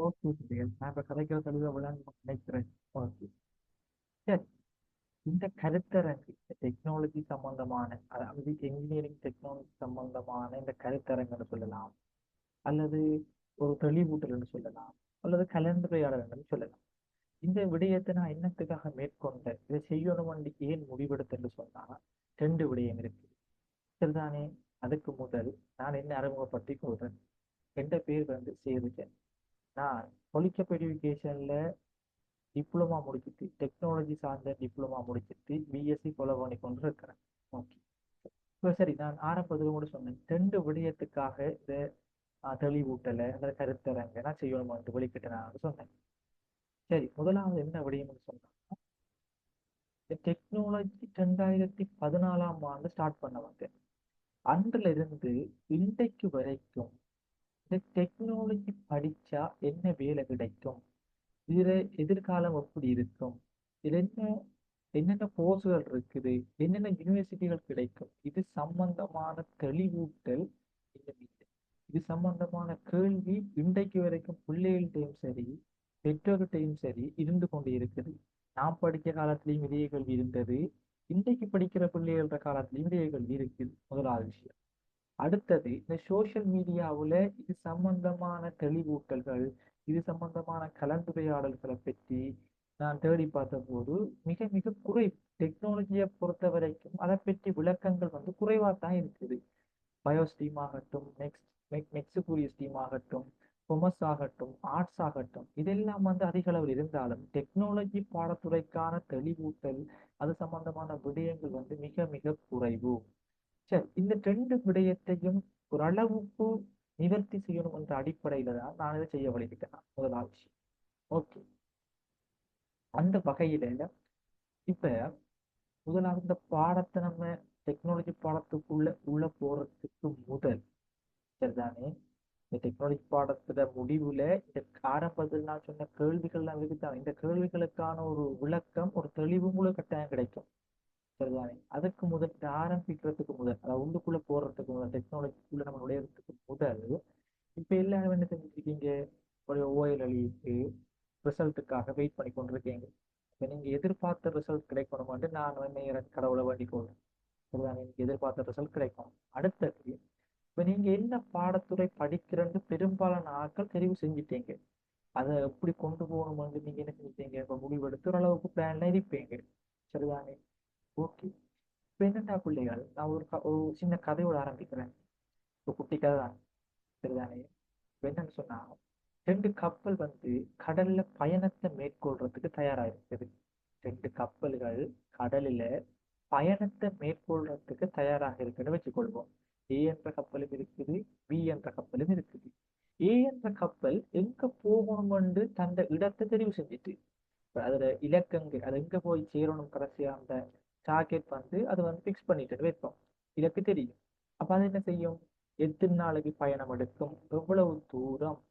Okay நான் இப்ப கதைக்கிற விளையாண்டு நினைக்கிறேன் ஓகே சரி இந்த கருத்தரங்கு டெக்னாலஜி சம்பந்தமான அதாவது என்ஜினியரிங் டெக்னாலஜி சம்பந்தமான இந்த கருத்தரங்குன்னு சொல்லலாம். அல்லது ஒரு தெளிவூட்டல்னு சொல்லலாம். அல்லது கலந்துரையாடல்னு சொல்லலாம். இந்த விடயத்தை நான் என்னத்துக்காக மேற்கொண்ட இதை செய்யணும் ஏன் முடிவெடுத்தேன்னு சொன்னா ரெண்டு விடயம் இருக்கு. சரிதானே? அதுக்கு முதல் நான் என்ன அறிமுகப்படுத்தி கொள்றேன். என்ற பேர் வந்து சேருஜன் நான் பொலிக்கப் எஜுகேஷன்ல டிப்ளமா முடிச்சுட்டு டெக்னாலஜி சார்ந்த டிப்ளமா முடிச்சுட்டு பிஎஸ்சி கொலை பண்ணி கொண்டு இருக்கிறேன் ஓகே இப்போ சரி நான் ஆரம்பத்தில் கூட சொன்னேன். ரெண்டு விடயத்துக்காக இந்த தெளிவூட்டலை அந்த கருத்தரங்க நான் செய்யணுமான்ட்டு வெளிக்கிட்ட நான் சொன்னேன். சரி முதலாவது என்ன விடயம்னு சொன்னா டெக்னாலஜி ரெண்டாயிரத்தி பதினாலாம் ஆண்டு ஸ்டார்ட் பண்ணவங்க. அன்றுல இருந்து இன்றைக்கு வரைக்கும் இந்த டெக்னாலஜி படிச்சா என்ன வேலை கிடைக்கும்? இதுல எதிர்காலம் எப்படி இருக்கும்? இதுல என்ன என்னென்ன கோர்ஸ்கள் இருக்குது? என்னென்ன யூனிவர்சிட்டிகள் கிடைக்கும்? இது சம்பந்தமான தெளிவூட்டல் இது சம்பந்தமான கேள்வி இன்றைக்கு வரைக்கும் பிள்ளைகள்கிட்டையும் சரி பெற்றோர்கிட்டையும் சரி இருந்து கொண்டு இருக்குது. நான் படித்த காலத்திலையும் இதே கேள்வி இருந்தது. இன்றைக்கு படிக்கிற பிள்ளைகள காலத்திலையும் இதே கேள்வி இருக்குது. முதலாவது விஷயம். அடுத்தது இந்த சோஷியல் மீடியாவில் இது சம்பந்தமான தெளிவூட்டல்கள் இது சம்பந்தமான கலந்துரையாடல்களை பற்றி நான் தேடி பார்த்தபோது மிக மிக குறை டெக்னாலஜியை பொறுத்த வரைக்கும் அதை பற்றி விளக்கங்கள் வந்து குறைவாக தான் இருக்குது. பயோஸ்டீம் ஆகட்டும் நெக்ஸ்ட் நெக்ஸ்டுக்குரிய ஸ்டீம் ஆகட்டும் கொமர்ஸ் ஆகட்டும் ஆர்ட்ஸ் ஆகட்டும் இதெல்லாம் வந்து அதிக அளவில் இருந்தாலும் டெக்னாலஜி பாடத்துறைக்கான தெளிவூட்டல் அது சம்பந்தமான விடயங்கள் வந்து மிக மிக குறைவு. சரி இந்த ரெண்டு விடயத்தையும் ஓரளவுக்கு நிவர்த்தி செய்யணும் என்ற அடிப்படையில தான் நான் இதை செய்ய வழிகிட்டேன் முதலாவது ஓகே. அந்த வகையில இப்ப முதலாவது இந்த பாடத்தை நம்ம டெக்னாலஜி பாடத்துக்குள்ள உள்ள போறதுக்கு முதல் சரிதானே? இந்த டெக்னாலஜி பாடத்துல முடிவுல இந்த ஆரம்பத்தில் நான் சொன்ன கேள்விகள்லாம் இருக்குதான் இந்த கேள்விகளுக்கான ஒரு விளக்கம் ஒரு தெளிவு உங்களுக்கு கட்டாயம் கிடைக்கும். சரிதானே அதுக்கு முதல் ஆரம்பிக்கிறதுக்கு முதல் அதாவது உள்ளுக்குள்ள போறதுக்கு முதல் டெக்னாலஜிக்குள்ள நம்ம நுழையறதுக்கு முதல் இப்ப எல்லாரும் என்ன செஞ்சுருக்கீங்க ஒரு ஓஎல் அழிக்கு ரிசல்ட்டுக்காக வெயிட் பண்ணி கொண்டிருக்கீங்க. இப்ப நீங்க எதிர்பார்த்த ரிசல்ட் கிடைக்கணுமான்னு நான் வந்து எனக்கு கடவுளை வேண்டிக் கொள்றேன் சரிதானே? எனக்கு எதிர்பார்த்த ரிசல்ட் கிடைக்கும். அடுத்தது இப்ப நீங்க என்ன பாடத்துறை படிக்கிறன்னு பெரும்பாலான ஆட்கள் தெரிவு செஞ்சுட்டீங்க. அதை எப்படி கொண்டு போகணுமான்னு நீங்க என்ன செஞ்சிட்டீங்க? இப்ப முடிவெடுத்து ஓரளவுக்கு பிளான்ல இருப்பீங்க. சரிதானே? ஓகே இப்போ என்னடா பிள்ளைகள் நான் ஒரு ஒரு சின்ன கதையோட ஆரம்பிக்கிறேன். இப்போ குட்டி கதை தான். சரிதானே? இப்போ என்னன்னு சொன்னால் ரெண்டு கப்பல் வந்து கடல்ல பயணத்தை மேற்கொள்றதுக்கு தயாராக இருக்குது ரெண்டு கப்பல்கள் கடலில் பயணத்தை மேற்கொள்றதுக்கு தயாராக இருக்குன்னு வச்சுக்கொள்வோம். ஏ என்ற கப்பலும் இருக்குது பி என்ற கப்பலும் இருக்குது. ஏ என்ற கப்பல் எங்க போகணும்னு தந்த இடத்தை தெரிவு செஞ்சுட்டு அதுல இலக்கங்க அது எங்க போய் சேரணும் கடைசியா அந்த டார்கெட் வந்து அது வந்து ஃபிக்ஸ் பண்ணிட்டு வைப்போம் இதுக்கு தெரியும். அப்ப அது என்ன செய்யும்? எத்தனை நாளைக்கு பயணம் எடுக்கும். எவ்வளவு தூரம்?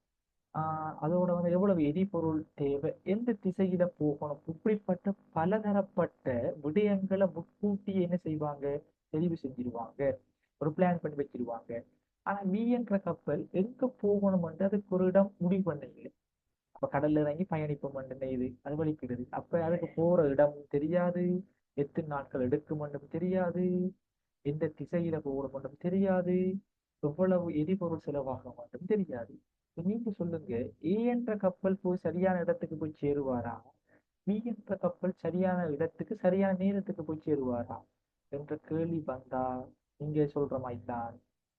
ஆஹ் அதோட வந்து எவ்வளவு எரிபொருள் தேவை? எந்த திசையில போகணும்? இப்படிப்பட்ட பலதரப்பட்ட விடயங்களை முன்கூட்டியே என்ன செய்வாங்க? தெரிவு செஞ்சிருவாங்க. ஒரு பிளான் பண்ணி வச்சிருவாங்க ஆனா மீன்ற என்ற கப்பல் எங்க போகணும்னு அதுக்கு ஒரு இடம் முடிவு பண்ணல அப்ப கடல்ல இறங்கி பயணிப்போம் இது அது வலிக்கிறது அப்ப அதுக்கு போற இடம் தெரியாது. எத்தனை நாட்கள் எடுக்கும் மட்டும் தெரியாது. எந்த திசையில போகணும் மட்டும் தெரியாது. எவ்வளவு எரிபொருள் செலவாகும் மட்டும் தெரியாது. நீங்க சொல்லுங்க ஏ என்ற கப்பல் போய் சரியான இடத்துக்கு போய் சேருவாரா? பி என்ற கப்பல் சரியான இடத்துக்கு சரியான நேரத்துக்கு போய் சேருவாரா? என்ற கேள்வி வந்தா நீங்க சொல்ற மாதிரி தான்.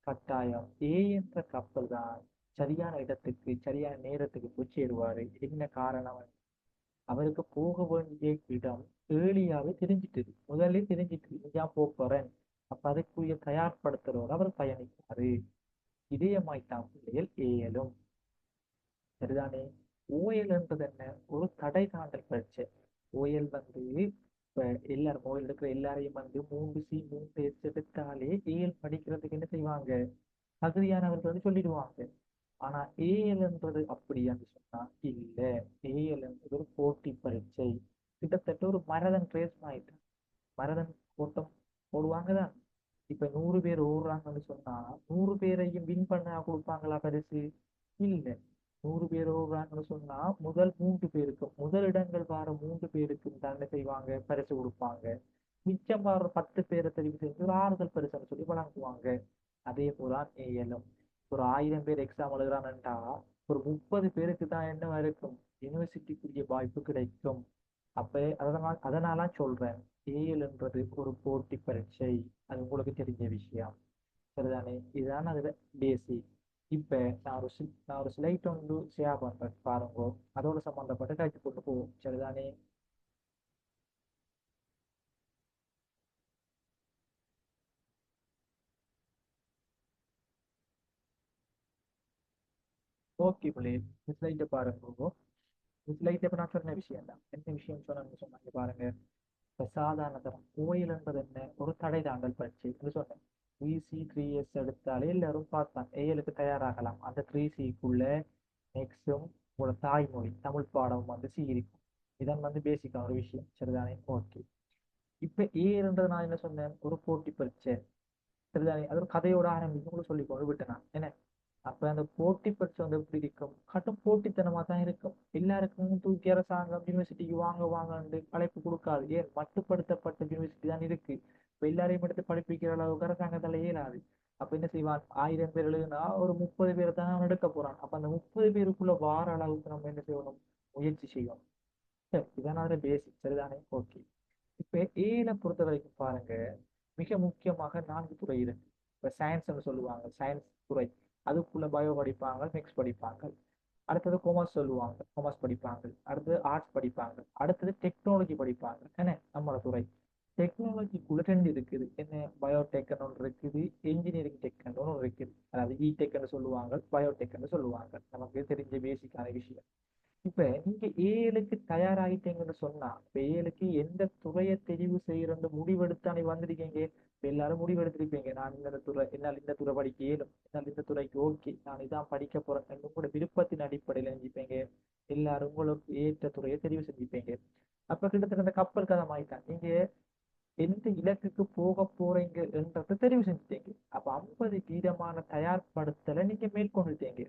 கட்டாயம். ஏ என்ற கப்பல் தான் சரியான இடத்துக்கு சரியான நேரத்துக்கு போய் சேருவாரு. என்ன காரணம்? அவருக்கு போக வேண்டிய இடம் ஏர்லியாவே தெரிஞ்சிட்டது முதல்ல தெரிஞ்சிட்டு இங்கேயா போக போறேன். அப்ப அதுக்குரிய தயார்படுத்துறவர் அவர் பயணிப்பாரு. இதயமாய்த்தான் பிள்ளைகள் ஏயலும் சரிதானே? ஓயல்ன்றது என்ன? ஒரு தடை தாண்டல் பரீட்சை ஓயல் வந்து இப்ப எல்லாரும் ஓயல் எடுக்கிற எல்லாரையும் வந்து மூன்று சி மூணு பேச்சு எடுத்தாலே ஏஎல் படிக்கிறதுக்கு என்ன செய்வாங்க? தகுதியானவர்கள் சொல்லிடுவாங்க. ஆனா ஏஎல்ன்றது அப்படியான்னு சொன்னா இல்ல. ஏஎல்ன்றது ஒரு போட்டி பரீட்சை கிட்டத்தட்ட ஒரு மரதன் ரேஸ் ஆயிட்டான் மரதன் ஓட்டம் போடுவாங்க தான். இப்ப நூறு பேர் ஓடுறாங்கன்னு சொன்னா நூறு பேரையும் வின் பண்ண கொடுப்பாங்களா பரிசு? இல்ல. நூறு பேர் ஓடுறாங்கன்னு சொன்னா முதல் மூன்று பேருக்கும் முதல் இடங்கள் வார மூன்று பேருக்கும் தான் செய்வாங்க பரிசு கொடுப்பாங்க. மிச்சம் வார பத்து பேரை தெரிவு செஞ்சு ஒரு ஆறுதல் பரிசுன்னு சொல்லி வழங்குவாங்க. அதே போல ஏஎலும் ஒரு ஆயிரம் பேர் எக்ஸாம் எழுதுறான்டா ஒரு முப்பது பேருக்கு தான் என்ன இருக்கும் யூனிவர்சிட்டிக்குரிய வாய்ப்பு கிடைக்கும். அப்ப அதனால் அதனால சொல்றேன். ஏஎல்ன்றது ஒரு போட்டி பரீட்சை. அது உங்களுக்கு தெரிஞ்ச விஷயம். சரிதானே? இதுதான் அதுல பேசிக் இப்ப நான் ஒரு சி- நான் ஒரு ஸ்லைட் ஒன்று ஷேர் பண்றேன். பாருங்க. அதோட சம்பந்தப்பட்ட காட்சி கொண்டு போவோம். சரிதானே? ஓகே பிள்ளை. இந்த ஸ்லைட்டை பாருங்க. இதுல ஸ்லைட் நான் சொன்ன விஷயம் தான் என்ன விஷயம் சொன்னேன்னு சொன்னாங்க பாருங்க. இப்ப சாதாரண தரம் என்ன? ஒரு தடை தாண்டல் பயிற்சி என்று சொன்னேன். த்ரீ த்ரீ எஸ் எடுத்தாலே எல்லாரும் பார்த்தான் ஏஎலுக்கு தயாராகலாம். அந்த த்ரீ சிக்குள்ள நெக்ஸ்டும் உங்களோட தாய்மொழி தமிழ் பாடம் வந்து சி இருக்கும் இதான் வந்து பேசிக்கான ஒரு விஷயம். சரிதானே? ஓகே இப்ப ஏன்றது நான் என்ன சொன்னேன்? ஒரு போட்டி பரீட்சை. சரிதானே? அது ஒரு கதையோட ஆரம்பிக்கும். சொல்லி கொண்டு விட்டேன் என்ன? அப்ப அந்த போட்டி பரீட்சை வந்து எப்படி இருக்கும்? கட்டும் போட்டித்தனமா தான் இருக்கும். எல்லாருக்கும் தூக்கி அரசாங்கம் யூனிவர்சிட்டிக்கு வாங்க வாங்கன்னு அழைப்பு கொடுக்காது. ஏன்? மட்டுப்படுத்தப்பட்ட யூனிவர்சிட்டி தான் இருக்கு. இப்ப எல்லாரையும் எடுத்து படிப்பிக்கிற அளவுக்கு அரசாங்கத்தால இயலாது அப்ப என்ன செய்வான்? ஆயிரம் பேர் எழுதுனா ஒரு முப்பது பேரை தான் அவன் எடுக்க போறான். அப்ப அந்த முப்பது பேருக்குள்ள வார அளவுக்கு நம்ம என்ன செய்யணும்? முயற்சி செய்யணும். சரி இதான் பேசிக் சரிதானே? ஓகே இப்ப ஏல பொறுத்த வரைக்கும் பாருங்க. மிக முக்கியமாக நான்கு துறை இருக்கு. இப்ப சயின்ஸ்ன்னு சொல்லுவாங்க. சயின்ஸ் துறை. அதுக்குள்ள பயோ படிப்பாங்க மிக்ஸ் படிப்பாங்க. அடுத்தது கொமர்ஸ் சொல்லுவாங்க கொமர்ஸ் படிப்பாங்க. அடுத்தது ஆர்ட்ஸ் படிப்பாங்க. அடுத்தது டெக்னாலஜி படிப்பாங்க. என்ன? நம்மளோட துறை. டெக்னாலஜிக்குள்ள ரெண்டு இருக்குது. என்ன? பயோடெக்னு ஒன்று இருக்குது. இன்ஜினியரிங் டெக்னு ஒன்று இருக்குது. அதாவது இ டெக்னு சொல்லுவாங்க பயோடெக்னு சொல்லுவாங்க. நமக்கு தெரிஞ்ச பேசிக்கான விஷயம். இப்போ நீங்க ஏழுக்கு தயாராகிட்டீங்கன்னு சொன்னால் இப்போ ஏழுக்கு எந்த துறையை தெரிவு செய்கிறன்னு முடிவெடுத்து அன்னைக்கு வந்திருக்கீங்க? எல்லாரும் முடிவெடுத்திருப்பீங்க. நான் இந்த துறை என்னால் இந்த துறை படிக்க இயலும். என்னால் இந்த துறைக்கு ஓகே. நான் இதான் படிக்க போறேன் உங்களோட விருப்பத்தின் அடிப்படையில செஞ்சுப்பீங்க எல்லாரும் உங்களுக்கு ஏற்ற துறையை தெரிவு செஞ்சுப்பீங்க. அப்ப கிட்டத்தட்ட கப்பல் கதை மாறிட்டான் நீங்க எந்த இலக்குக்கு போக போறீங்க என்றதை தெரிவு செஞ்சுட்டீங்க. அப்ப ஐம்பது வீதமான தயார்படுத்தலை நீங்க மேற்கொண்டுட்டீங்க.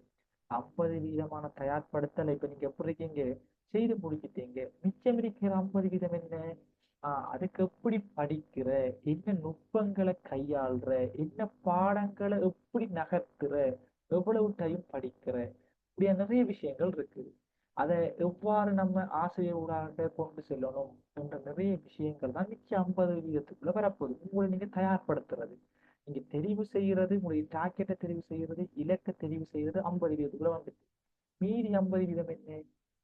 ஐம்பது வீதமான தயார்படுத்தலை இப்ப நீங்க எப்படி இருக்கீங்க? செய்து முடிச்சிட்டீங்க. மிச்சம் இருக்கிற ஐம்பது வீதம் என்ன? ஆஹ் அதுக்கு எப்படி படிக்கிற? என்ன நுட்பங்களை கையாளுற? என்ன பாடங்களை எப்படி நகர்த்துற? எவ்வளவு டைம் படிக்கிற? இப்படியா நிறைய விஷயங்கள் இருக்குது. அதை எவ்வாறு நம்ம ஆசிரியர்களாக கொண்டு செல்லணும் என்ற நிறைய விஷயங்கள் தான் மிச்சம் ஐம்பது வீதத்துக்குள்ள வரப்போகுது. உங்களை நீங்க தயார்படுத்துறது. நீங்க தெரிவு செய்யறது உங்களுடைய டார்கெட்டை தெரிவு செய்யறது இலக்கை தெரிவு செய்யறது ஐம்பது வீதத்துக்குள்ள வந்துட்டு. மீதி ஐம்பது வீதம் என்ன?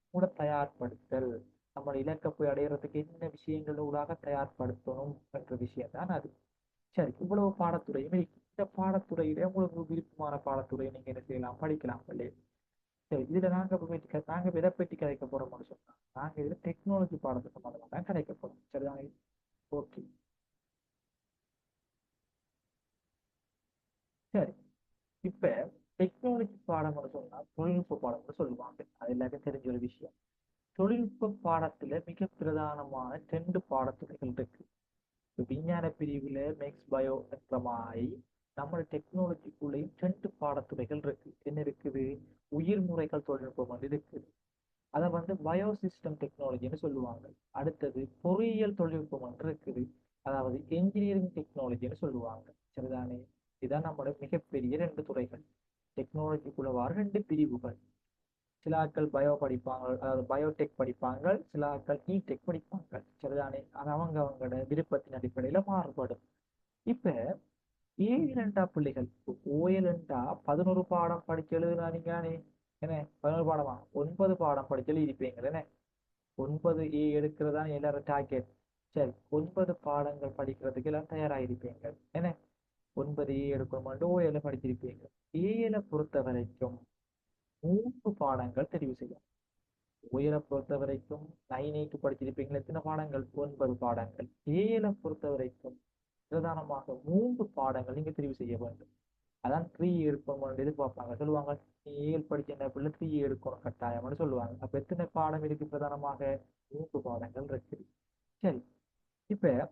கூட தயார்படுத்தல். நம்ம இலக்கை போய் அடையிறதுக்கு என்ன விஷயங்கள் ஊடாக தயார்படுத்தணும் என்ற விஷயம் தான் அது. சரி இவ்வளவு பாடத்துறையுமே இந்த பாடத்துறையில உங்களுக்கு விருப்பமான பாடத்துறையை நீங்க என்ன செய்யலாம்? படிக்கலாம் இல்லையா? சரி இதுல நாங்க பற்றி நாங்க எதை பற்றி கதைக்க போறோம்னு சொன்னா நாங்க இதுல டெக்னாலஜி பாடத்தை சம்பந்தமா தான் கதைக்க போறோம். சரிதான்? ஓகே. சரி இப்ப டெக்னாலஜி பாடம்னு சொன்னா தொழில்நுட்ப பாடம்னு சொல்லுவாங்க. அது எல்லாருக்கும் தெரிஞ்ச ஒரு விஷயம். தொழில்நுட்ப பாடத்துல மிக பிரதானமான ரெண்டு பாடத்துறைகள் இருக்கு. விஞ்ஞான பிரிவுல மேக்ஸ் பயோ என்ற மாதிரி நம்ம டெக்னாலஜிக்குள்ளேயும் ரெண்டு பாடத்துறைகள் இருக்கு. என்ன இருக்குது? உயிர் முறைகள் தொழில்நுட்பம் வந்து இருக்குது. அதை வந்து பயோ சிஸ்டம் டெக்னாலஜின்னு சொல்லுவாங்க. அடுத்தது பொறியியல் தொழில்நுட்பம் ஒன்று இருக்குது. அதாவது என்ஜினியரிங் டெக்னாலஜின்னு சொல்லுவாங்க. சரிதானே? இதுதான் நம்மளோட மிகப்பெரிய ரெண்டு துறைகள். டெக்னாலஜிக்குள்ள வர ரெண்டு பிரிவுகள். சில ஆட்கள் பயோ படிப்பாங்க அதாவது பயோடெக் படிப்பாங்க சில ஆட்கள் இ டெக் படிப்பாங்க. சரிதானே? அது அவங்க அவங்களோட விருப்பத்தின் அடிப்படையில மாறுபடும். இப்ப ஏழண்டா பிள்ளைகள் ஓயலண்டா பதினோரு பாடம் படிச்சு எழுதுனானீங்களானே என்ன? பதினோரு பாடமா? ஒன்பது பாடம் படிச்சு எழுதிருப்பீங்க என்ன? ஒன்பது ஏ எடுக்கிறதா எல்லாரும் டார்கெட் சரி ஒன்பது பாடங்கள் படிக்கிறதுக்கு எல்லாம் தயாராகிருப்பீங்க என்ன? ஒன்பது ஏ எடுக்கணும்னு ஓஏல படிச்சிருப்பீங்க. ஏல பொறுத்த வரைக்கும் மூன்று பாடங்கள் தெரிவு செய்யும். உயரை பொறுத்த வரைக்கும் நைன் எயிட் படிச்சிருப்பீங்களா எத்தனை பாடங்கள்? ஒன்பது பாடங்கள். ஏல பொறுத்த வரைக்கும் பிரதானமாக மூன்று பாடங்கள் நீங்க தெரிவு செய்ய வேண்டும். அதான் த்ரீ எடுப்போம் எதிர்பார்ப்பாங்க. சொல்லுவாங்க நீ ஏழு படிச்ச பிள்ளை த்ரீ எடுக்கணும் கட்டாயம்னு சொல்லுவாங்க. அப்ப எத்தனை பாடம் இருக்கு பிரதானமாக? மூன்று பாடங்கள் இருக்கு. சரி. இப்ப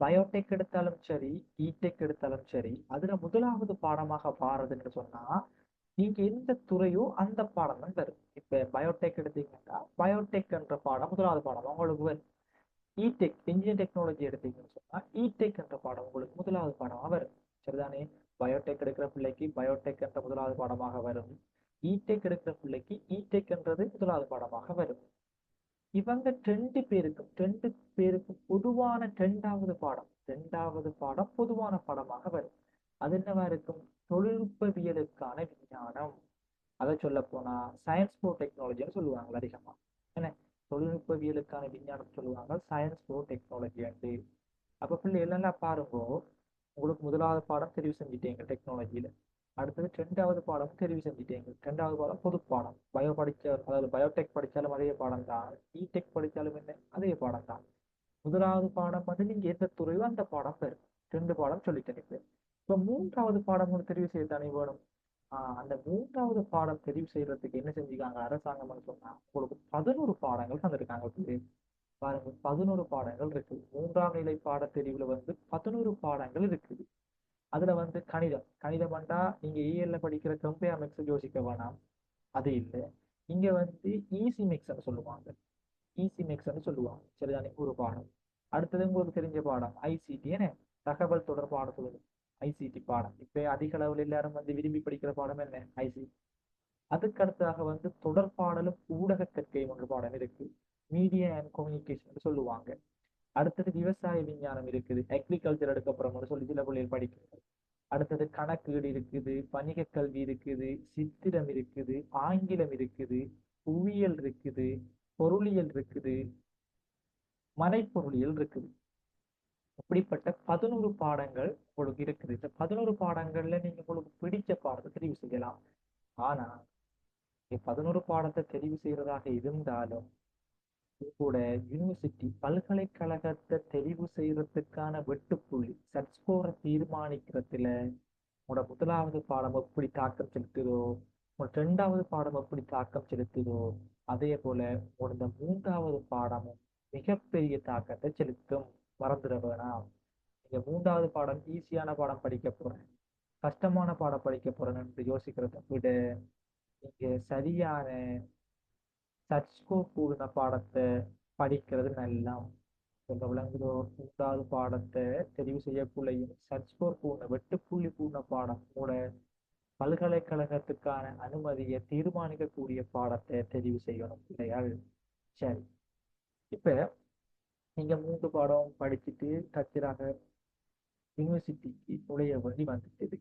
பயோடெக் எடுத்தாலும் சரி இடெக் எடுத்தாலும் சரி அதுல முதலாவது பாடமாக பாருதுன்னு சொன்னா நீங்க எந்த துறையோ அந்த பாடம் தான் வரும். இப்ப பயோடெக் எடுத்தீங்கன்னா பயோடெக் என்ற பாடம் முதலாவது பாடம் உங்களுக்கு வரும். இடெக் இன்ஜினியர் டெக்னாலஜி எடுத்தீங்கன்னு சொன்னா இடெக் என்ற பாடம் உங்களுக்கு முதலாவது பாடமா வரும். சரிதானே? பயோடெக் எடுக்கிற பிள்ளைக்கு பயோடெக் என்ற முதலாவது பாடமாக வரும். இடெக் எடுக்கிற பிள்ளைக்கு இடெக் என்றது முதலாவது பாடமாக வரும். இவங்க ரெண்டு பேருக்கும் ரெண்டு பேருக்கும் பொதுவான ரெண்டாவது பாடம் ரெண்டாவது பாடம் பொதுவான பாடமாக வரும். அது என்னவா இருக்கும்? தொழில்நுட்பவியலுக்கான விஞ்ஞானம். அதை சொல்ல போனா சயின்ஸ் ஃபோர் டெக்னாலஜின்னு சொல்லுவாங்க அதிகமா. என்ன? தொழில்நுட்பவியலுக்கான விஞ்ஞானம் சொல்லுவாங்க சயின்ஸ் ஃபோர் டெக்னாலஜி அண்டு அப்ப பிள்ளை எல்லாம் பாருங்கோ உங்களுக்கு முதலாவது பாடம் தெரிவு செஞ்சுட்டீங்க டெக்னாலஜியில அடுத்தது ரெண்டாவது பாடம் தெரிவு செஞ்சுட்டீங்க ரெண்டாவது பாடம் பொது பாடம் பயோ படிச்ச அதாவது பயோடெக் படித்தாலும் அதே பாடம் தான் இடெக் படித்தாலும் என்ன? அதே பாடம் தான் முதலாவது பாடம் வந்து நீங்க எந்த துறையோ அந்த பாடம் பெறும். ரெண்டு பாடம் சொல்லிட்டேன் இப்போ மூன்றாவது பாடம் ஒன்று தெரிவு செய்ய தானே வேணும்? ஆஹ் அந்த மூன்றாவது பாடம் தெரிவு செய்யறதுக்கு என்ன செஞ்சுக்காங்க? அரசாங்கம்னு சொன்னா உங்களுக்கு பதினோரு பாடங்கள் தந்திருக்காங்க பாருங்க பதினோரு பாடங்கள் இருக்கு. மூன்றாம் நிலை பாட தெரிவுல வந்து பதினோரு பாடங்கள் இருக்குது. அதுல வந்து கணிதம். கணிதம் வந்தா நீங்க ஏஎல்ல படிக்கிற கம்பே மிக்ஸ் யோசிக்க வேணாம். அது இல்லை. இங்க வந்து ஈசி மிக்ஸ்ன்னு சொல்லுவாங்க. ஈசி மிக்ஸ்ன்னு சொல்லுவாங்க. சரிதானே? ஒரு பாடம். அடுத்தது உங்களுக்கு தெரிஞ்ச பாடம் ஐசிடி என்ன? தகவல் தொடர்பான சொல்லுது ஐசிடி பாடம். இப்ப அதிக அளவில் எல்லாரும் வந்து விரும்பி படிக்கிற பாடம் என்ன? ஐசிடி அதுக்கு அடுத்ததாக வந்து தொடர்பாடலும் ஊடக கற்கையும் ஒன்று பாடம் இருக்கு. மீடியா அண்ட் கம்யூனிகேஷன் சொல்லுவாங்க. அடுத்தது விவசாய விஞ்ஞானம் இருக்குது. அக்ரிகல்ச்சர் எடுக்கப்புறம் சொல்லி சில பிள்ளைகள் படிக்கிறது அடுத்தது கணக்கீடு இருக்குது வணிக கல்வி இருக்குது சித்திரம் இருக்குது ஆங்கிலம் இருக்குது புவியியல் இருக்குது பொருளியல் இருக்குது மனைப்பொருளியல் இருக்குது. இப்படிப்பட்ட பதினோரு பாடங்கள் உங்களுக்கு இருக்குது. இந்த பதினோரு பாடங்கள்ல நீங்க உங்களுக்கு பிடிச்ச பாடத்தை தெரிவு செய்யலாம். ஆனா பதினோரு பாடத்தை தெரிவு செய்யறதாக இருந்தாலும் கூட யூனிவர்சிட்டி பல்கலைக்கழகத்தை தெரிவு செய்யறதுக்கான வெட்டுப்புள்ளி சட்ஸ்கோரை தீர்மானிக்கிறதுல உங்களோட முதலாவது பாடம் எப்படி தாக்கம் செலுத்துதோ உங்களோட ரெண்டாவது பாடம் எப்படி தாக்கம் செலுத்துதோ அதே போல உங்களோட மூன்றாவது பாடமும் மிகப்பெரிய தாக்கத்தை செலுத்தும். மறந்துட வேணாம். நீங்க மூன்றாவது பாடம் ஈஸியான பாடம் படிக்க போறேன். கஷ்டமான பாடம் படிக்க போறேன் என்று யோசிக்கிறத விட நீங்க சரியான சச்கோ கூடின பாடத்தை படிக்கிறது நல்லா சொல்ல விளங்குதோ மூன்றாவது பாடத்தை தெரிவு செய்யக்குள்ளையும் சர்ச்கோர் கூடின வெட்டுப்புள்ளி கூடின பாடம் கூட பல்கலைக்கழகத்துக்கான அனுமதியை தீர்மானிக்கக்கூடிய பாடத்தை தெரிவு செய்யணும் இல்லையா? சரி. இப்ப நீங்கள் மூன்று பாடம் படிச்சுட்டு டச்சராக யூனிவர்சிட்டிக்கு நுழைய வழி வந்துட்டது.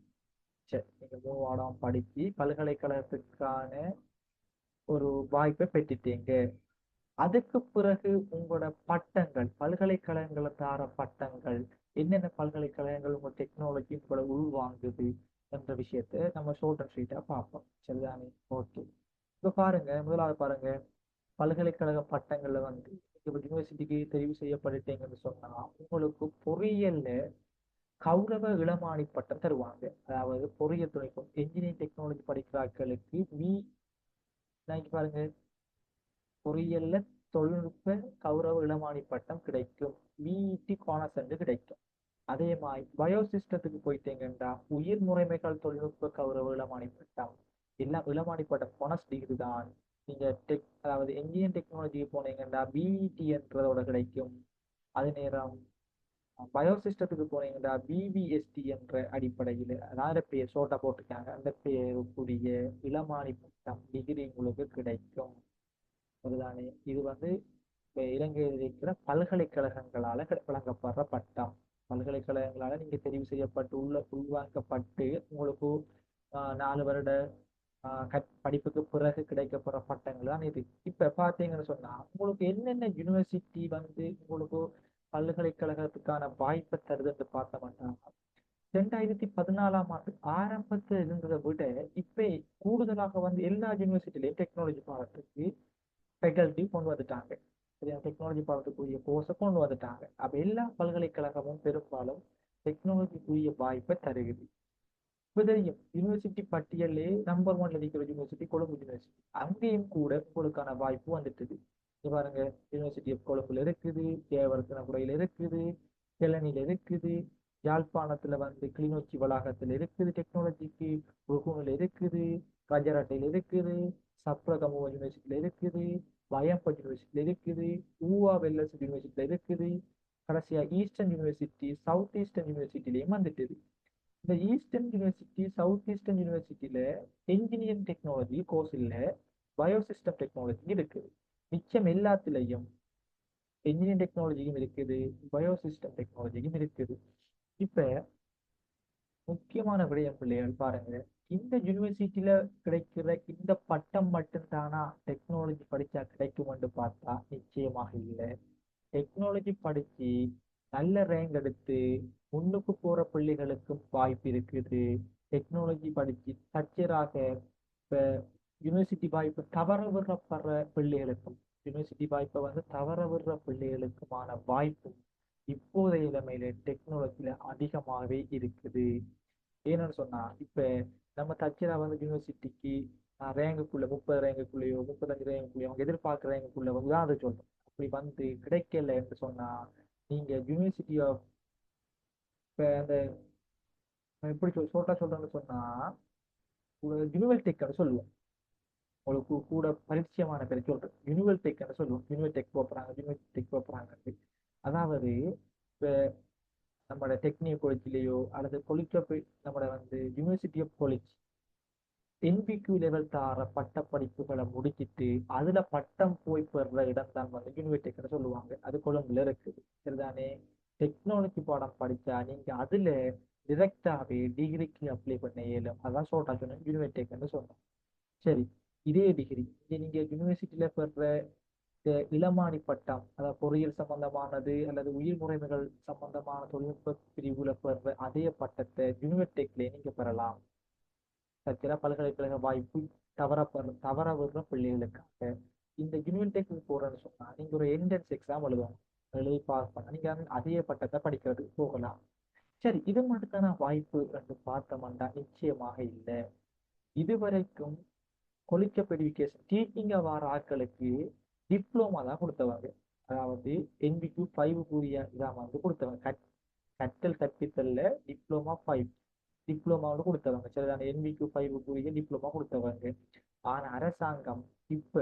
சரி நீங்கள் மூணு பாடம் படித்து பல்கலைக்கழகத்துக்கான ஒரு வாய்ப்பை பெற்றுட்டீங்க. அதுக்கு பிறகு உங்களோட பட்டங்கள் பல்கலைக்கழகங்களை தார பட்டங்கள் என்னென்ன பல்கலைக்கழகங்கள் உங்கள் டெக்னாலஜி உங்களை உள்வாங்குது என்ற விஷயத்த நம்ம ஷோர்ட் அண்ட் பார்ப்போம். சரிதானே? ஓகே இப்போ பாருங்க முதலாவது பாருங்க. பல்கலைக்கழக பட்டங்களில் வந்து இப்போ யூனிவர்சிட்டிக்கு தெரிவு செய்யப்பட்டுட்டீங்கன்னு சொன்னா உங்களுக்கு பொறியியல்ல கௌரவ இளமானி பட்டம் தருவாங்க. அதாவது பொறியியல் துணைக்கும் என்ஜினியரிங் டெக்னாலஜி படிக்கிறாக்களுக்கு வி இங்க பாருங்க. பொறியியல்ல தொழில்நுட்ப கௌரவ இளமானி பட்டம் கிடைக்கும். விஇடி கோனசென்ட் கிடைக்கும். அதே மாதிரி பயோசிஸ்டத்துக்கு போயிட்டீங்கன்னா உயிர் முறைமைகள் தொழில்நுட்ப கௌரவ இளமானி பட்டம். எல்லாம் இளமானி பட்டம் போனஸ் டிகிரி தான். நீங்க டெக் அதாவது என்ஜினியரிங் டெக்னாலஜிக்கு போனீங்கன்னா பிஇடிஎன்றதோட கிடைக்கும். அதே நேரம் பயோசிஸ்டத்துக்கு போனீங்கன்னா பிபிஎஸ்டி என்ற அடிப்படையில் அதாவது பேர் ஷோர்ட்டா போட்டிருக்காங்க. அந்த பேருக்குரிய இளமானி பட்டம் டிகிரி உங்களுக்கு கிடைக்கும். அதுதானே. இது வந்து இப்போ இலங்கையில் இருக்கிற பல்கலைக்கழகங்களால் வழங்கப்படுற பட்டம். பல்கலைக்கழகங்களால் நீங்கள் தெரிவு செய்யப்பட்டு உள்ள உள்வாங்கப்பட்டு உங்களுக்கு நாலு வருட கற் படிப்புக்கு பிறகு கிடைக்கப்படுற பட்டங்கள் தான் இது. இப்ப பார்த்தீங்கன்னு சொன்னா உங்களுக்கு என்னென்ன யூனிவர்சிட்டி வந்து உங்களுக்கு பல்கலைக்கழகத்துக்கான வாய்ப்பை தருதுன்னு பார்த்த மாட்டாங்க. ரெண்டாயிரத்தி பதினாலாம் ஆண்டு ஆரம்பத்துல இருந்ததை விட இப்போ கூடுதலாக வந்து எல்லா யூனிவர்சிட்டிலையும் டெக்னாலஜி பாடத்துக்கு ஃபெகல்ட்டி கொண்டு வந்துட்டாங்க. டெக்னாலஜி பாடத்துக்குரிய கோர்ஸை கொண்டு வந்துட்டாங்க. அப்போ எல்லா பல்கலைக்கழகமும் பெரும்பாலும் டெக்னாலஜிக்குரிய வாய்ப்பை தருகுது இப்போ தெரியும் யூனிவர்சிட்டி பட்டியலே நம்பர் ஒன்ல இருக்கிற யூனிவர்சிட்டி கொழும்பு யூனிவர்சிட்டி அங்கேயும் கூட உங்களுக்கான வாய்ப்பு வந்துட்டுது. இங்க பாருங்க யூனிவர்சிட்டி ஆஃப் கொழும்புல இருக்குது தேவரத்தினபுரையில இருக்குது கிளனியில் இருக்குது யாழ்ப்பாணத்துல வந்து கிளிநொச்சி வளாகத்தில் இருக்குது டெக்னாலஜிக்கு ருகுனில் இருக்குது கஜராட்டையில் இருக்குது சப்ரகமுவ யூனிவர்சிட்டியில் இருக்குது வயம்பட் யூனிவர்சிட்டியில் இருக்குது ஊவா வெல்லஸ் யூனிவர்சிட்டியில் இருக்குது கடைசியாக ஈஸ்டர்ன் யூனிவர்சிட்டி சவுத் ஈஸ்டர்ன் யூனிவர்சிட்டிலையும் வந்துட்டுது. இந்த ஈஸ்டர்ன் யூனிவர்சிட்டி சவுத் ஈஸ்டர்ன் யூனிவர்சிட்டியில இன்ஜினியரிங் டெக்னாலஜி கோர்ஸ் இல்லை பயோசிஸ்டம் டெக்னாலஜி இருக்குது மிச்சம் எல்லாத்துலேயும் இன்ஜினியரிங் டெக்னாலஜியும் இருக்குது பயோசிஸ்டம் டெக்னாலஜியும் இருக்குது. இப்ப முக்கியமான விடயம் பிள்ளைகள் பாருங்க. இந்த யூனிவர்சிட்டியில கிடைக்கிற இந்த பட்டம் மட்டும்தானா? டெக்னாலஜி படிச்சா கிடைக்கும்னு பார்த்தா நிச்சயமாக இல்லை. டெக்னாலஜி படிச்சு நல்ல ரேங்க் எடுத்து முன்னுக்கு போற பிள்ளைகளுக்கும் வாய்ப்பு இருக்குது. டெக்னாலஜி படிச்சு டச்சராக இப்ப யூனிவர்சிட்டி வாய்ப்பு தவற விடுறப்படுற பிள்ளைகளுக்கும் யூனிவர்சிட்டி வாய்ப்பை வந்து தவற விடுற பிள்ளைகளுக்குமான வாய்ப்பு இப்போதைய இளமையில டெக்னாலஜியில அதிகமாகவே இருக்குது. ஏன்னு சொன்னா இப்ப நம்ம தச்சரா வந்து யூனிவர்சிட்டிக்கு ரேங்குக்குள்ள முப்பது ரேங்குக்குள்ளேயோ முப்பத்தஞ்சு ரேங்குக்குள்ளேயோ அவங்க எதிர்பார்க்குற ரேங்குக்குள்ள உதாரணம் சொல்றோம் அப்படி வந்து கிடைக்கல என்று சொன்னா நீங்க யூனிவர்சிட்டி ஆஃப் இப்போ அந்த எப்படி சொல் ஷோர்ட்டா சொல்றேன்னு சொன்னா யூனிவல் டெக்னு சொல்லுவோம். உங்களுக்கு கூட பரிச்சயமான பேர் சொல்கிறேன் யூனிவல் டெக்னு சொல்லுவோம். யூனிவல் டெக் போறாங்க யூனிவல் டெக் போகிறாங்க அதாவது இப்போ நம்மளோட டெக்னிக் காலேஜ்லேயோ அல்லது கொலிக்க நம்மளோட வந்து university of college NVQ level தார பட்ட படிப்புகளை முடிச்சிட்டு அதுல பட்டம் போய் பெறுற இடம் தான் வந்து யூனிவர்டெக்னு சொல்லுவாங்க. அது கொழும்புல இருக்குது. சரிதானே? டெக்னாலஜி பாடம் படிச்சா நீங்க அதுல டிரெக்டாகவே டிகிரிக்கு அப்ளை பண்ண இயலும் அதான் சொல்கிறா சொன்னேன் யூனிவர்டெக்னு சொன்னோம் சரி இதே டிகிரி இங்க நீங்க யூனிவர்சிட்டியில் பெற இளமானி பட்டம் அதாவது பொறியியல் சம்பந்தமானது அல்லது உயிர் முறைமைகள் சம்பந்தமான தொழில்நுட்ப பிரிவுல பெறுற அதே பட்டத்தை யூனிவர்டெக்ல நீங்க பெறலாம். சத்திர பல்கலைக்கழக வாய்ப்பு தவற தவற விடுற பிள்ளைகளுக்காக இந்த யூனிவர்டெக் போறேன்னு சொன்னா நீங்க ஒரு என்ட்ரன்ஸ் எக்ஸாம் எழுதணும். எழுதி பாஸ் நீங்கள் நீங்க அதே பட்டத்தை படிக்கிறது போகலாம். சரி இது மட்டும்தான வாய்ப்பு என்று பார்த்தோம்னா நிச்சயமாக இல்லை. இதுவரைக்கும் கொலிக்கப் டீச்சிங்க வர ஆட்களுக்கு டிப்ளமா தான் கொடுத்தவங்க. அதாவது என்பிக்கு ஃபைவ் கூறிய இதாக வந்து கொடுத்தவங்க. கட் கற்றல் கற்பித்தல்ல டிப்ளமா ஃபைவ் டிப்ளமாவோட கொடுத்தவங்க. சரிதான என்பிக்கு ஃபைவ் கூறிய டிப்ளமா கொடுத்தவங்க. ஆனால் அரசாங்கம் இப்போ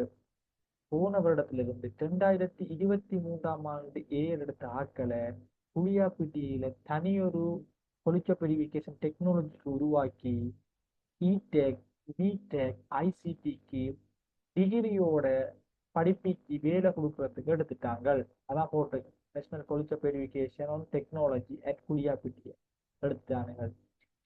போன வருடத்திலிருந்து ரெண்டாயிரத்தி இருபத்தி மூன்றாம் ஆண்டு ஏர் எடுத்த ஆட்களை புளியாப்பிட்டியில தனியொரு கொலிக்கப் எஜுகேஷன் டெக்னாலஜிக்கு உருவாக்கி இடெக் பிடெக் ஐசிடிக்கு டிகிரியோட படிப்பிக்கு வேலை கொடுக்கறதுக்கு எடுத்துட்டாங்க. அதான் போட்டு national college of on technology at Kuliyapitiya எடுத்துட்டானுங்க.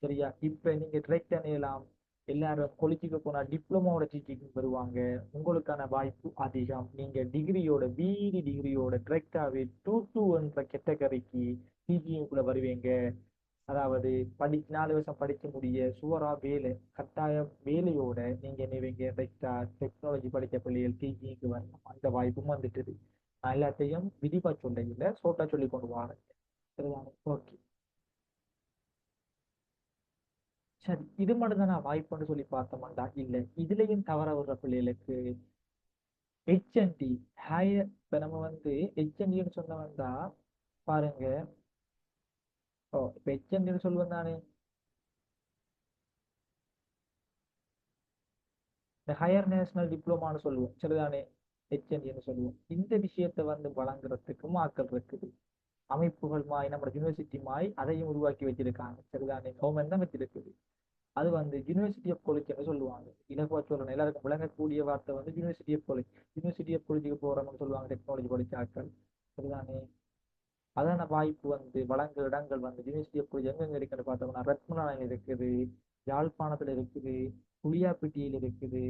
சரியா? இப்போ நீங்கள் டிரெக்ட் அணியலாம் எல்லாரும் கொலிச்சுக்கு போனா டிப்ளமோட டீச்சிங் வருவாங்க. உங்களுக்கான வாய்ப்பு அதிகம். நீங்க டிகிரியோட பிஇடி டிகிரியோட டிரெக்டாவே டூ டூ என்ற கேட்டகரிக்கு டீச்சிங்குள்ள வருவீங்க. அதாவது படி நாலு வருஷம் படிக்க முடிய சுவரா வேலை கட்டாய வேலையோட நீங்க நினைவீங்க ரைட்டா டெக்னாலஜி படித்த பிள்ளைகள் டீச்சிங்க்கு வரணும் அந்த வாய்ப்பும் வந்துட்டுது. நான் எல்லாத்தையும் விதிப்பா சொல்ல இல்லை சோட்டா சொல்லி கொண்டு வாங்க சரிதானே? ஓகே சரி இது மட்டும் தான் நான் வாய்ப்புன்னு சொல்லி பார்த்தோம்டா இல்லை. இதுலயும் தவற வர்ற பிள்ளைகளுக்கு ஹெச்என்டி ஹையர் இப்போ நம்ம வந்து ஹெச்என்டின்னு சொன்ன வந்தா பாருங்க. ஓ இப்போ ஹெச்என்டின்னு சொல்லுவேன் தானே. இந்த ஹையர் நேஷனல் டிப்ளமான்னு சொல்லுவோம். சரிதானே? ஹெச்என்டின்னு சொல்லுவோம். இந்த விஷயத்தை வந்து வழங்குறதுக்கும் ஆக்கள் இருக்குது. அமைப்புகள் மாய் நம்ம யூனிவர்சிட்டி மாய் அதையும் உருவாக்கி வச்சிருக்காங்க. சரிதானே? கவர்மெண்ட் தான் வச்சிருக்குது. அது வந்து யூனிவர்சிட்டி ஆஃப் காலேஜ்னு சொல்லுவாங்க. இலகுவா சொல்லணும் எல்லாருக்கும் விளங்கக்கூடிய வார்த்தை வந்து university of college university of காலேஜுக்கு போகிறவங்க சொல்லுவாங்க டெக்னாலஜி படிச்ச ஆட்கள் சரிதானே? அதான வாய்ப்பு வந்து வழங்குற இடங்கள் வந்து யூனிவர்சிட்டி ஆஃப் காலேஜ் எங்கெங்க இருக்குன்னு பார்த்தோம்னா ரத்மலானில் இருக்குது யாழ்ப்பாணத்தில் இருக்குது புளியாப்பிட்டியில் இருக்குது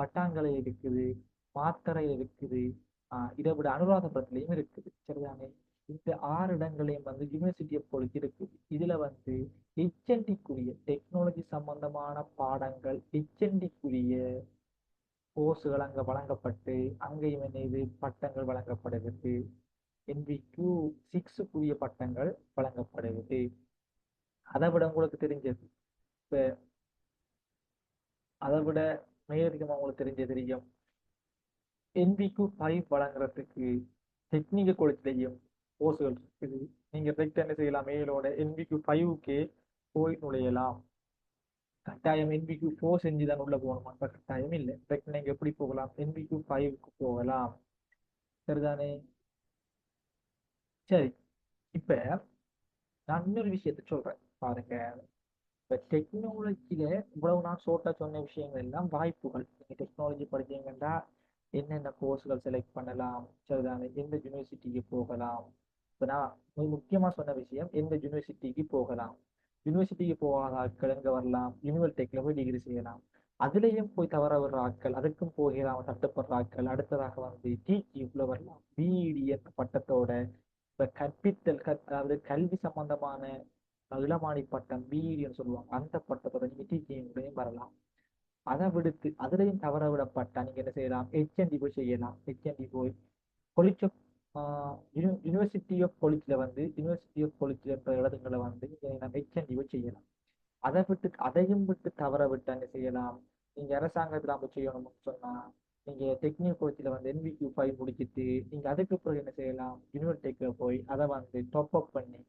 பட்டாங்கலை இருக்குது மாத்தரையில் இருக்குது. இதை விட அனுராதபுரத்துலையும் இருக்குது. சரிதானே? இந்த ஆறு இடங்களையும் வந்து யூனிவர்சிட்டி ஆஃப் காலேஜ் இருக்குது இதுல வந்து ஹெச்என்டிக்குரிய டெக்னாலஜி சம்பந்தமான பாடங்கள் ஹெச்என்டிக்குரிய கோர்ஸுகள் அங்க வழங்கப்பட்டு அங்கேயும் இது பட்டங்கள் வழங்கப்படுகிறது. என்பிக்யூ சிக்ஸுக்குரிய பட்டங்கள் வழங்கப்படுகிறது. அதை விட உங்களுக்கு தெரிஞ்சது. இப்போ அதை விட மேலதிகமா உங்களுக்கு தெரிஞ்ச தெரியும். என்பிக்யூ ஃபைவ் வழங்குறதுக்கு டெக்னிக்கல் காலேஜ்லையும் கோர்ஸுகள் இருக்குது. நீங்க direct என்ன செய்யலாம்? மேலோட என்பிக்யூ ஃபைவ்க்கே போய் நுழையலாம். கட்டாயம் என்பிக்யூ ஃபோர் செஞ்சு தான் உள்ள போகணுமா? இப்போ கட்டாயம் இல்லை. இப்ப நீங்க எப்படி போகலாம்? என்பிக்யூ ஃபைவ்க்கு போகலாம். சரிதானே? சரி. இப்ப நான் இன்னொரு விஷயத்த சொல்றேன். பாருங்க. இப்போ டெக்னாலஜியில இவ்வளவு நான் ஷோர்ட்டாக சொன்ன விஷயங்கள் எல்லாம் வாய்ப்புகள். நீங்க டெக்னாலஜி படிச்சீங்கன்னா என்னென்ன கோர்ஸ்கள் செலக்ட் பண்ணலாம்? சரிதானே? எந்த யூனிவர்சிட்டிக்கு போகலாம்? இப்போ நான் முக்கியமாக சொன்ன விஷயம் எந்த யூனிவர்சிட்டிக்கு போகலாம்? யூனிவர்சிட்டிக்கு போகாத ஆட்கள் எங்க வரலாம்? யூனிவல் டெக்ல போய் டிகிரி செய்யலாம். அதுலேயும் போய் தவற வர்ற ஆட்கள் அதுக்கும் போகலாம் தட்டுப்படுற ஆட்கள் அடுத்ததாக வந்து டிகியூப்ல வரலாம். பிஇடி என்ற பட்டத்தோட இப்போ கற்பித்தல் கற்- அதாவது கல்வி சம்பந்தமான இளமானி பட்டம் பிஇடின்னு சொல்லுவாங்க. அந்த பட்டத்தோட நீங்க டிகியூப்லயும் வரலாம். அதை விடுத்து அதுலேயும் தவற விடப்பட்டா நீங்கள் என்ன செய்யலாம்? ஹெச்என்டி போய் செய்யலாம். ஹெச்என்டி போய் கொலிச்ச யூனிவர்சிட்டி ஆஃப் கொலிச்சில் வந்து யூனிவர்சிட்டி ஆஃப் கொலிச்சில் இருக்கிற இடங்களை வந்து நம்ம ஹெச்என்டி செய்யலாம். அதை விட்டு அதையும் விட்டு தவற விட்டு என்ன செய்யலாம். நீங்கள் அரசாங்கத்தில் அப்போ செய்யணும்னு சொன்னால் நீங்கள் டெக்னிக் கோச்சில் வந்து என்பிக்யூ ஃபைவ் முடிச்சிட்டு நீங்கள் அதுக்கு பிறகு என்ன செய்யலாம்? யூனிவர்சிட்டிக்கு போய் அதை வந்து டாப் அப் பண்ணி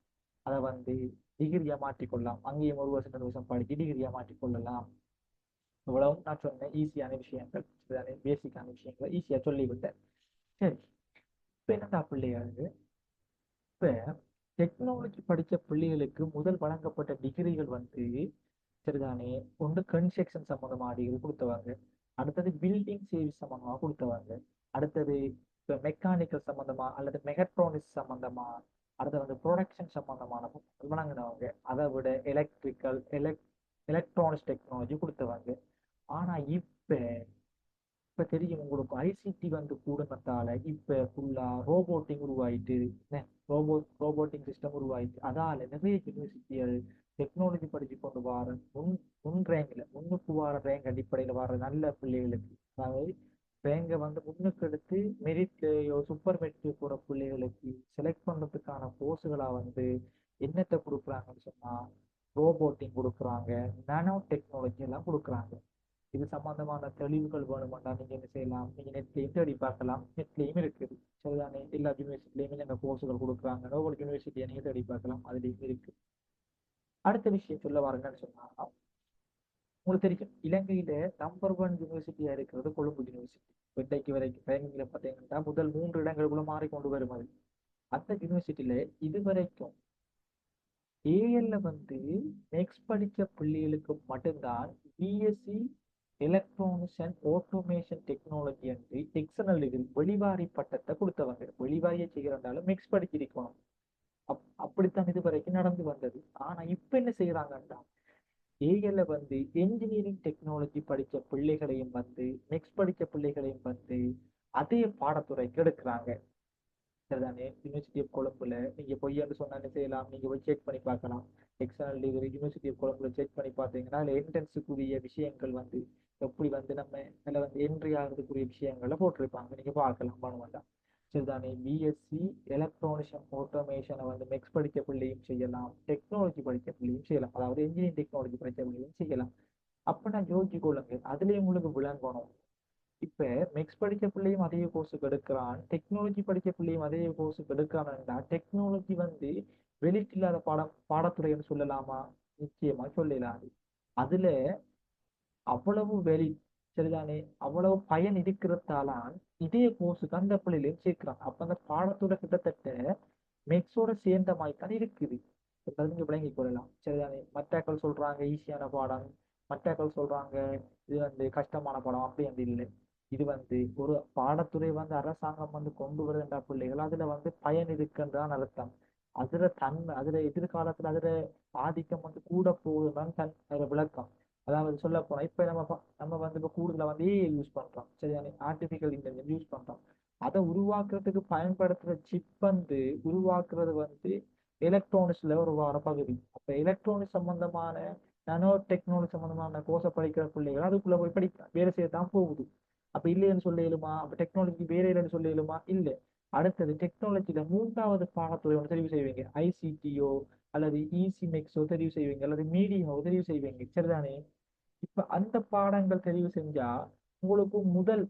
அதை வந்து டிகிரியாக மாற்றிக்கொள்ளலாம். அங்கேயும் ஒரு வருஷம் ரெண்டு வருஷம் படிச்சு டிகிரியாக மாற்றிக்கொள்ளலாம். இவ்வளவும் நான் சொன்னேன். ஈஸியான விஷயங்கள் பேசிக்கான விஷயங்களை ஈஸியாக சொல்லிவிட்டேன். சரி. இப்போ என்னடா பிள்ளைகள் இப்போ டெக்னாலஜி படித்த பிள்ளைகளுக்கு முதல் வழங்கப்பட்ட டிகிரிகள் வந்து சரிதானே ஒன்று கன்ஸ்ட்ரக்ஷன் சம்மந்தமாக டிகிரி கொடுத்தவாங்க அடுத்தது பில்டிங் சர்வீஸ் சம்மந்தமாக கொடுத்தவாங்க அடுத்தது இப்போ மெக்கானிக்கல் சம்மந்தமாக அல்லது மெகட்ரானிக்ஸ் சம்மந்தமாக அடுத்து வந்து ப்ரொடக்ஷன் சம்மந்தமான வழங்கினவங்க அதை விட எலக்ட்ரிக்கல் எலக் எலக்ட்ரானிக்ஸ் டெக்னாலஜி கொடுத்தவங்க. ஆனால் இப்போ இப்போ தெரியும் உங்களுக்கு ஐசிடி வந்து கூடுனதால இப்போ ஃபுல்லாக ரோபோட்டிங் உருவாயிட்டு ரோபோ ரோபோட்டிங் சிஸ்டம் உருவாயிட்டு அதால் நிறைய யூனிவர்சிட்டிகள் டெக்னாலஜி படித்து கொண்டு வர முன் முன் ரேங்கில் முன்னுக்கு வர ரேங்க் அடிப்படையில் வர நல்ல பிள்ளைகளுக்கு அதாவது ரேங்கை வந்து முன்னுக்கு எடுத்து மெரிட்லேயோ சூப்பர் மெரிட்லயோ போகிற பிள்ளைகளுக்கு செலக்ட் பண்ணுறதுக்கான கோர்ஸுகளாக வந்து என்னத்தை கொடுக்குறாங்கன்னு சொன்னால் ரோபோட்டிங் கொடுக்குறாங்க நானோ டெக்னாலஜி எல்லாம் கொடுக்குறாங்க. இது சம்பந்தமான தெளிவுகள் வேணுமெண்டா நீங்க என்ன செய்யலாம்? நீங்க நெட்லயும் தேடி பார்க்கலாம். நெட்லயும் இருக்குது சரிதானே? எல்லா யூனிவர்சிட்டிலையுமே இந்த கோர்ஸுகள் கொடுக்குறாங்க. ஒவ்வொரு யூனிவர்சிட்டியை நீங்க தேடி பார்க்கலாம். அதுலயும் இருக்கு. அடுத்த விஷயம் சொல்ல வரேன்னு சொன்னா உங்களுக்கு தெரியும். இலங்கையில நம்பர் ஒன் யூனிவர்சிட்டியா இருக்கிறது கொழும்பு யூனிவர்சிட்டி இன்றைக்கு வரைக்கும் பயணிகளை பார்த்தீங்கன்னா முதல் மூன்று இடங்களுக்குள்ள மாறிக்கொண்டு வரும் அது. அந்த யூனிவர்சிட்டியில இதுவரைக்கும் ஏஎல்ல வந்து நெக்ஸ்ட் படிச்ச பிள்ளைகளுக்கு மட்டும்தான் BSc electronics and automation technology என்று எக்ஸனல் டிகிரி வெளிவாரி பட்டத்தை கொடுத்தவங்க. வெளிவாரியை செய்கிறதாலும் மிக்ஸ் படிச்சிருக்கலாம் அப் அப்படித்தான் இது வரைக்கும் நடந்து வந்தது. ஆனா இப்ப என்ன செய்யறாங்கன்னா ஏஎல்ல வந்து என்ஜினியரிங் டெக்னாலஜி படிச்ச பிள்ளைகளையும் வந்து நெக்ஸ்ட் படிச்ச பிள்ளைகளையும் வந்து அதே பாடத்துறைக்கு எடுக்கிறாங்க. சரிதானே? யூனிவர்சிட்டி ஆஃப் கொழும்புல நீங்க பொய்யான்னு சொன்னா என்ன செய்யலாம்? நீங்க போய் செக் பண்ணி பார்க்கலாம். எக்ஸ்டர்னல் டிகிரி யூனிவர்சிட்டி ஆஃப் கொழும்புல செக் பண்ணி பார்த்தீங்கன்னா அதில் என்ட்ரன்ஸுக்குரிய விஷயங்கள் வந்து எப்படி வந்து நம்ம இதில் வந்து என்ட்ரி ஆகிறதுக்குரிய விஷயங்களை போட்டிருப்பாங்க. நீங்க பார்க்கலாம் பண்ணுவேன் சரிதானே? பிஎஸ்சி எலக்ட்ரானிஷன் ஆட்டோமேஷனை வந்து மெக்ஸ் படிக்க பிள்ளையும் செய்யலாம். டெக்னாலஜி படிக்க பிள்ளையும் செய்யலாம். அதாவது இன்ஜினியரிங் டெக்னாலஜி படிக்க பிள்ளையும் செய்யலாம். அப்போ நான் யோசிச்சு கொள்ளுங்க அதுலயும் உங்களுக்கு விளங்கணும். இப்ப மெக்ஸ் படிக்க பிள்ளையும் அதே கோர்ஸுக்கு எடுக்கிறான். டெக்னாலஜி படிக்க பிள்ளையும் அதே கோர்ஸுக்கு எடுக்கிறான்டா டெக்னாலஜி வந்து வெளியிட்டு பாடம் பாடத்துறைன்னு சொல்லலாமா? நிச்சயமா சொல்லலாம் அதுல அவ்வளவு வெளி சரிதானே? அவ்வளவு பயன் இருக்கிறதாலான் இதே கோர்ஸுக்கு அந்த பிள்ளைகளையும் சேர்க்கிறாங்க. அப்ப அந்த பாடத்தோட கிட்டத்தட்ட மெக்ஸோட சேர்ந்த மாதிரி தான் இருக்குது நீங்க விளங்கிக் கொள்ளலாம். சரிதானே? மத்தாக்கள் சொல்றாங்க ஈஸியான பாடம். மத்தாக்கள் சொல்றாங்க இது வந்து கஷ்டமான பாடம். அப்படி வந்து இல்லை. இது வந்து ஒரு பாடத்துறை வந்து அரசாங்கம் வந்து கொண்டு வருகின்ற பிள்ளைகள். அதுல வந்து பயன் இருக்குன்றான் அர்த்தம். அதுல தன்மை அதுல எதிர்காலத்துல அதுல ஆதிக்கம் வந்து கூட போகுதுதான் தன் விளக்கம். அதாவது சொல்ல போனா இப்போ நம்ம நம்ம வந்து இப்போ கூடுதலாக வந்து ஏஐ யூஸ் பண்ணுறோம் சரியான ஆர்டிஃபிஷியல் இன்டெலிஜென்ஸ் யூஸ் பண்ணுறோம் அதை உருவாக்குறதுக்கு பயன்படுத்துகிற சிப் வந்து உருவாக்குறது வந்து எலக்ட்ரானிக்ஸில் ஒரு வார பகுதி. அப்போ எலக்ட்ரானிக்ஸ் சம்மந்தமான நானோ டெக்னாலஜி சம்மந்தமான கோர்ஸை படிக்கிற பிள்ளைகள் அதுக்குள்ளே போய் படிக்க வேலை செய்யத்தான் போகுது. அப்போ இல்லைன்னு சொல்ல இயலுமா? அப்போ டெக்னாலஜி வேற இல்லைன்னு சொல்ல இல்லை. அடுத்தது டெக்னாலஜியில் மூன்றாவது பாடத்துறை ஒன்று தெரிவு செய்வீங்க. ஐசிடியோ அல்லது இசி மேக்ஸ் தெரிவு செய்வீங்க அல்லது மீடியா தெரிவு செய்வீங்க சரிதானே? இப்ப அந்த பாடங்கள் தெரிவு செஞ்சா உங்களுக்கு முதல்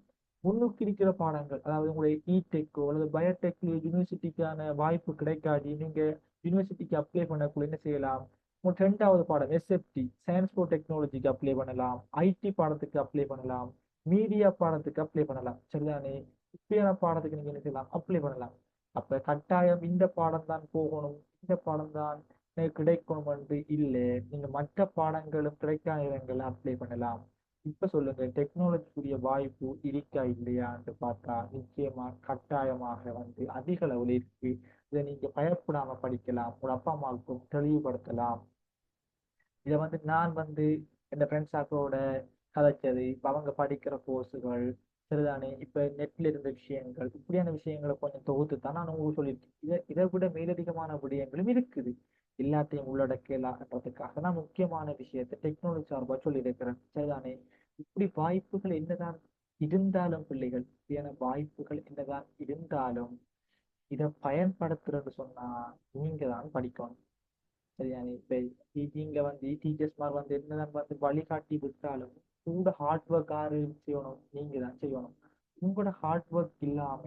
முன்னுக்கு இருக்கிற பாடங்கள் அதாவது உங்களுடைய இடெக்கோ அல்லது பயோடெக் யூனிவர்சிட்டிக்கான வாய்ப்பு கிடைக்காது நீங்க யூனிவர்சிட்டிக்கு அப்ளை பண்ணக்குள்ள என்ன செய்யலாம்? உங்களுக்கு ரெண்டாவது பாடம் எஸ்எஃப்டி சயின்ஸ் ஃபார் டெக்னாலஜிக்கு அப்ளை பண்ணலாம். ஐடி பாடத்துக்கு அப்ளை பண்ணலாம். மீடியா பாடத்துக்கு அப்ளை பண்ணலாம். சரிதானே? இப்பயான பாடத்துக்கு நீங்க என்ன செய்யலாம்? அப்ளை பண்ணலாம். அப்ப கட்டாயம் இந்த பாடம் தான் போகணும். இந்த பாடம் தான் எனக்கு கிடைக்கணும் என்று இல்லை. நீங்க மற்ற பாடங்களும் கிடைக்காத இடங்களை அப்ளை பண்ணலாம். இப்ப சொல்லுங்க டெக்னாலஜிக்குரிய வாய்ப்பு இருக்கா இல்லையான்னு பார்த்தா நிச்சயமா கட்டாயமாக வந்து அதிக அளவில் இருக்கு. இதை நீங்க பயப்படாம படிக்கலாம் உங்க அப்பா அம்மாவுக்கும் தெளிவுபடுத்தலாம். இதை வந்து நான் வந்து என் ஃப்ரெண்ட்ஸாக்களோட கதைச்சது அவங்க படிக்கிற கோர்ஸுகள் சரிதானே இப்ப நெட்ல இருந்த விஷயங்கள் இப்படியான விஷயங்களை கொஞ்சம் தொகுத்து தான் நான் உங்களுக்கு சொல்லியிருக்கேன். இதை இதை விட மேலதிகமான விடயங்களும் இருக்குது. எல்லாத்தையும் உள்ளடக்கலான்றதுக்காக நான் முக்கியமான விஷயத்தை டெக்னாலஜி சார்பா சொல்லியிருக்கிறேன். சரிதானே? இப்படி வாய்ப்புகள் என்னதான் இருந்தாலும் பிள்ளைகள் இப்படியான வாய்ப்புகள் என்னதான் இருந்தாலும் இதை பயன்படுத்துறன்னு சொன்னா நீங்க தான் படிக்கணும். சரிதானே? இப்ப டீச்சிங்ல வந்து டீச்சர்ஸ்மார் வந்து என்னதான் வந்து வழிகாட்டி விட்டாலும் கூட ஹார்ட் ஒர்க் ஆறு செய்யணும். நீங்க தான் செய்யணும். உங்களோட ஹார்ட் ஒர்க் இல்லாம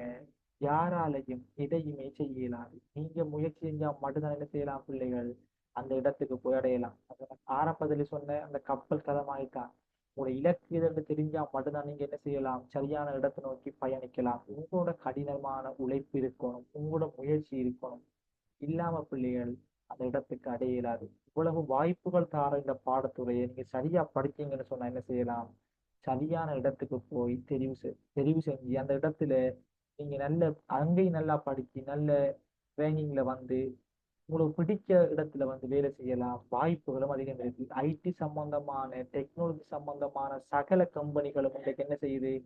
யாராலையும் எதையுமே செய்ய இயலாது. நீங்க முயற்சி செஞ்சா மட்டும்தான் என்ன செய்யலாம் பிள்ளைகள்? அந்த இடத்துக்கு போய் அடையலாம். அத ஆரம்பத்துல சொன்ன அந்த கப்பல் கதை மாதிரி உங்களோட இலக்கு எதுன்னு தெரிஞ்சா மட்டும்தான் நீங்க என்ன செய்யலாம்? சரியான இடத்தை நோக்கி பயணிக்கலாம். உங்களோட கடினமான உழைப்பு இருக்கணும். உங்களோட முயற்சி இருக்கணும். இல்லாம பிள்ளைகள் அந்த இடத்துக்கு அடைய இயலாது. இவ்வளவு வாய்ப்புகள் தார இந்த பாடத்துறையை நீங்க சரியா படிச்சீங்கன்னு சொன்னா என்ன செய்யலாம்? சரியான இடத்துக்கு போய் தெரிவு செ- தெரிவு செஞ்சு அந்த இடத்துல நீங்க நல்ல அங்கேயும் நல்லா படிச்சு நல்ல ட்ரைனிங்ல வந்து உங்களுக்கு பிடிச்ச இடத்துல வந்து வேலை செய்யலாம். வாய்ப்புகளும் அதிகம் இருக்கு. ஐடி சம்பந்தமான டெக்னாலஜி சம்பந்தமான சகல கம்பெனிகளும் உங்களுக்கு என்ன செய்யுது?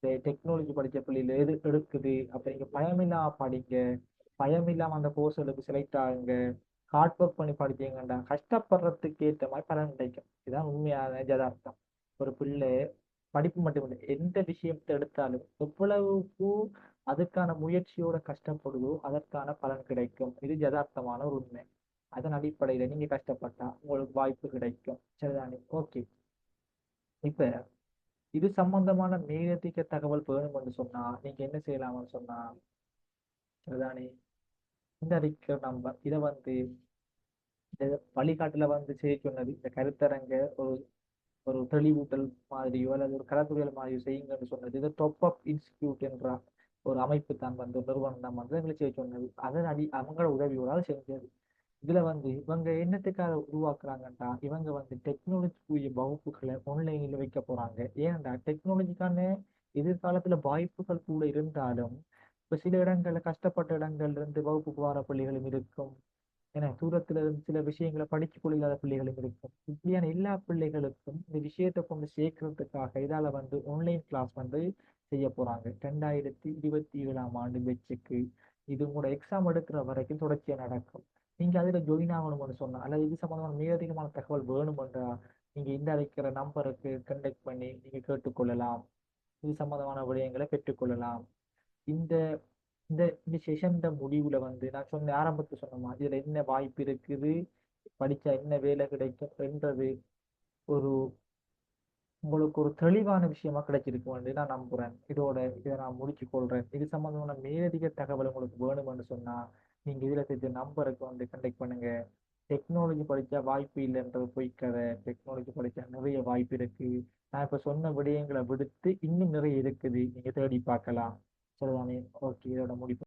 இந்த டெக்னாலஜி படித்த பிள்ளைகள் எது எடுக்குது? அப்ப நீங்க பயமில்லாம படிங்க. பயமில்லாம அந்த கோர்ஸ்களுக்கு செலக்ட் ஆகுங்க. ஹார்ட் ஒர்க் பண்ணி படிச்சீங்கண்டா கஷ்டப்படுறதுக்கு ஏற்ற மாதிரி பலன் கிடைக்கும். இதுதான் உண்மையான யதார்த்தம். ஒரு பிள்ளை படிப்பு மட்டும் இல்லை எந்த விஷயத்தை எடுத்தாலும் எவ்வளவுக்கு அதுக்கான முயற்சியோட கஷ்டப்படுதோ அதற்கான பலன் கிடைக்கும். இது யதார்த்தமான ஒரு உண்மை. அதன் அடிப்படையில நீங்க கஷ்டப்பட்டா உங்களுக்கு வாய்ப்பு கிடைக்கும். சரிதானே? ஓகே இப்ப இது சம்பந்தமான மேலதிக தகவல் வேணும்னு சொன்னா நீங்க என்ன செய்யலாம்னு சொன்னா? சரிதானே? இந்த அறிக்கை இதை வந்து இந்த வழிகாட்டுல வந்து செய்ய சொன்னது இந்த கருத்தரங்க ஒரு ஒரு தெளிவூட்டல் மாதிரியோ அல்லது ஒரு கலத்துறையல் மாதிரியோ செய்யுங்கன்னு சொன்னது இது டாப் அப் இன்ஸ்டிடியூட் என்ற ஒரு அமைப்பு தான் வந்து ஒரு நிறுவனம் தான் வந்து எங்களை செய்ய சொன்னது. அதன் அடி அவங்களோட உதவியோட செஞ்சது. இதுல வந்து இவங்க என்னத்துக்காக உருவாக்குறாங்கன்னா இவங்க வந்து டெக்னாலஜிக்குரிய வகுப்புகளை ஆன்லைனில் வைக்க போறாங்க. ஏனென்றா டெக்னாலஜிக்கான எதிர்காலத்துல வாய்ப்புகள் கூட இருந்தாலும் இப்போ சில இடங்கள்ல கஷ்டப்பட்ட இடங்கள்ல இருந்து வகுப்புக்கு வர பிள்ளைகளும் இருக்கும். ஏன்னா தூரத்துல இருந்து சில விஷயங்களை படிச்சு கொள்ளாத பிள்ளைகளும் இருக்கும். இப்படியான எல்லா பிள்ளைகளுக்கும் இந்த விஷயத்தை கொண்டு சேர்க்கறதுக்காக இதால வந்து ஆன்லைன் கிளாஸ் வந்து செய்ய போறாங்க. ரெண்டாயிரத்தி இருபத்தி ஏழாம் ஆண்டு பெச்சுக்கு இது உங்களோட எக்ஸாம் எடுக்கிற வரைக்கும் தொடர்ச்சியா நடக்கும். நீங்க அதுல ஜாயின் ஆகணும்னு சொன்னா அல்லது இது சம்பந்தமான மேலதிகமான தகவல் வேணுமென்றா நீங்க இந்த அழைக்கிற நம்பருக்கு கண்டெக்ட் பண்ணி நீங்க கேட்டுக்கொள்ளலாம். இது சம்பந்தமான விடயங்களை பெற்றுக்கொள்ளலாம். இந்த இந்த இந்த செஷன் முடிவுல வந்து நான் சொன்ன ஆரம்பத்துக்கு சொன்னோமா இதுல என்ன வாய்ப்பு இருக்குது? படிச்சா என்ன வேலை கிடைக்கும்? என்றது ஒரு உங்களுக்கு ஒரு தெளிவான விஷயமா கிடைச்சிருக்கு வந்து நான் நம்புறேன். இதோட இதை நான் முடிச்சு கொள்றேன். இது சம்பந்தமான மேலதிக தகவல் உங்களுக்கு வேணும்னு சொன்னா நீங்க இதுல சேர்த்து நம்பருக்கு வந்து கண்டெக்ட் பண்ணுங்க. டெக்னாலஜி படிச்சா வாய்ப்பு இல்லைன்றது பொய் கதை. டெக்னாலஜி படிச்சா நிறைய வாய்ப்பு இருக்கு. நான் இப்ப சொன்ன விடயங்களை விடுத்து இன்னும் நிறைய இருக்குது. நீங்க தேடி பார்க்கலாம். சரிதானே ஓகே இதோட முடிப்பு